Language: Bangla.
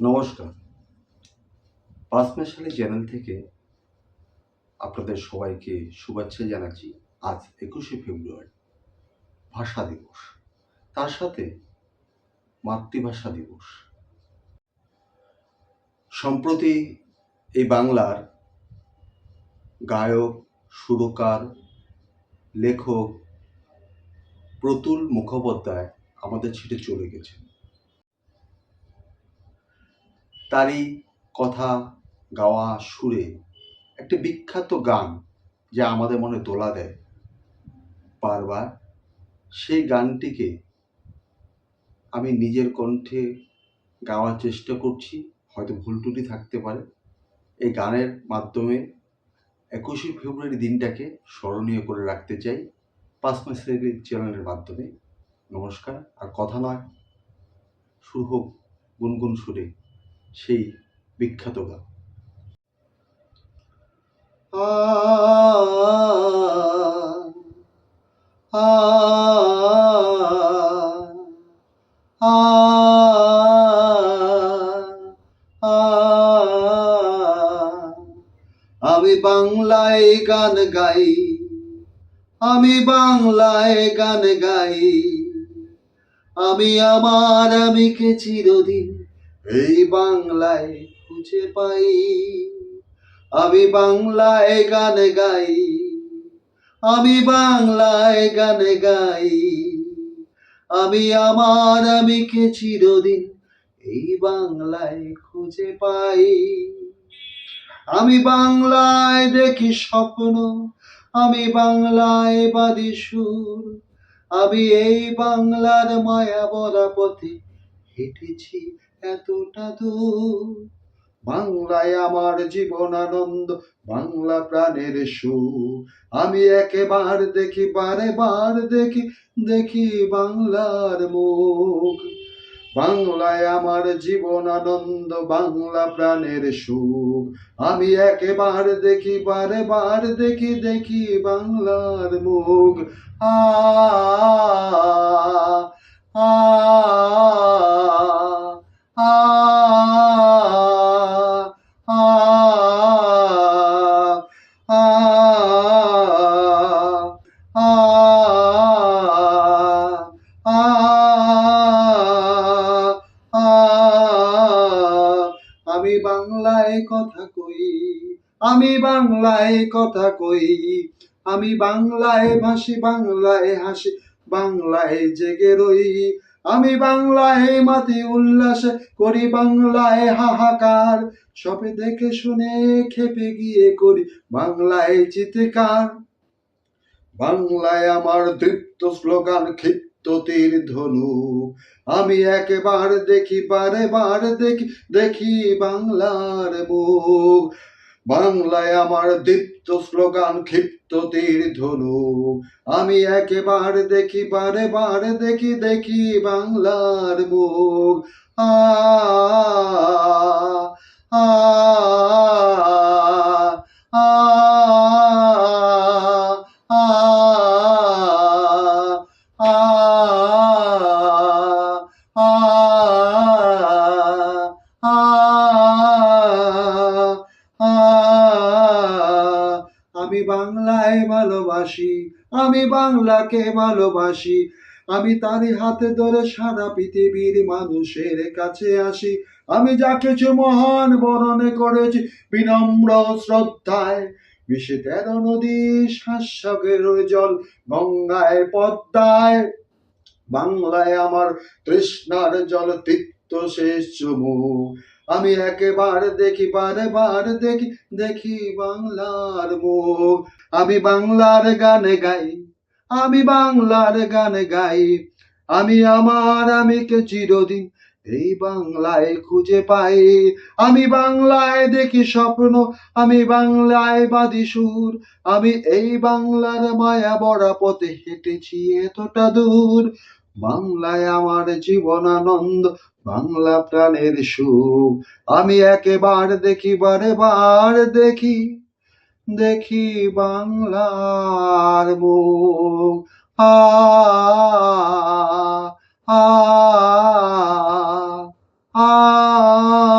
নমস্কার। পাঁচমেশালি চ্যানেল থেকে আপনাদের সবাইকে শুভেচ্ছা জানাচ্ছি। আজ একুশে ফেব্রুয়ারি, ভাষা দিবস। তার সাথে মাতৃভাষা দিবস। সম্প্রতি এই বাংলার গায়ক, সুরকার, লেখক প্রতুল মুখোপাধ্যায় আমাদের ছেড়ে চলে গেছেন। তারই কথা গাওয়া সুরে একটি বিখ্যাত গান যা আমাদের মনে দোলা দেয়। বারবার সেই গানটিকে আমি নিজের কণ্ঠে গাওয়ার চেষ্টা করছি, হয়তো ভুল ত্রুটি থাকতে পারে। এই গানের মাধ্যমে একুশে ফেব্রুয়ারি দিনটাকে স্মরণীয় করে রাখতে চাই পাঁচ মাসের চ্যানেলের মাধ্যমে। নমস্কার, আর কথা নয়, শুরু হোক গুনগুন সুরে। সেই বিখ্যাত গান। আমি বাংলায় গান গাই, আমি বাংলায় গান গাই, আমি আমার আমিকে চিরদিন এই বাংলায় খুঁজে পাই। আমি বাংলায় গান গাই। আমি বাংলায় গান গাই। আমি আমার আমিকে চিরদিন এই বাংলায় খুঁজে পাই। আমি বাংলায় দেখি স্বপ্ন, আমি বাংলায় বাদি সুর। আমি এই বাংলার মায়া বরা পথে হেঁটেছি। এতটা দূর। বাংলায় আমার জীবন আনন্দ, বাংলা প্রাণের সুর। আমি একেবার দেখি বারে বার দেখি দেখি বাংলার মুখ। বাংলায় আমার জীবন আনন্দ, বাংলা প্রাণের সুখ আমি একেবার দেখি বারে বার দেখি দেখি বাংলার মুখ। আ আমি বাংলায় কথা কই, আমি বাংলায় কথা কই, আমি বাংলায় ভাসি, বাংলায় হাসি, বাংলায় জেগে রই। আমি বাংলায় মাতি উল্লাসে করি, বাংলায় হাহাকার। সবে দেখে শুনে খেপে গিয়ে করি বাংলায় চিৎকার। বাংলায় আমার দীপ্ত স্লোগান, ক্ষিপ্ত তীর ধনু। আমি একবার দেখি বারে বার দেখি দেখি বাংলার মুখ। বাংলায় আমার দীপ্ত স্লোগান, ক্ষিপ্ত তীর ধনু। আমি একেবার দেখি বারে বার দেখি দেখি বাংলার মুখ। আ আমি বাংলায় ভালোবাসি আমি বাংলাকে ভালোবাসি। আমি তারই হাতে ধরে সারা পৃথিবীর মানুষের কাছে আসি। আমি যা কিছু মহান বরণে করেছি, বিনম্র শ্রদ্ধায় বিশে তেরো নদী, শাসকের জল গঙ্গায়, পদ্মায়। বাংলায় আমার তৃষ্ণার জল তিক্ত শেষ চুমু। আমি একেবার দেখি বারে বার দেখি দেখি বাংলার মুখ। আমি বাংলার গানে গাই আমি বাংলার গান গাই। আমি আমার আমিকে চিরদিন এই বাংলায় খুঁজে পাই। আমি বাংলায় দেখি স্বপ্ন, আমি বাংলায় বাদি সুর। আমি এই বাংলার মায়া বড়া পথে হেঁটেছি এতটা দূর। বাংলায় আমার জীবন আনন্দ বাংলা প্রাণের সুখ আমি একেবার দেখি বারে বার দেখি। দেখি বাংলার বুক আ আ আ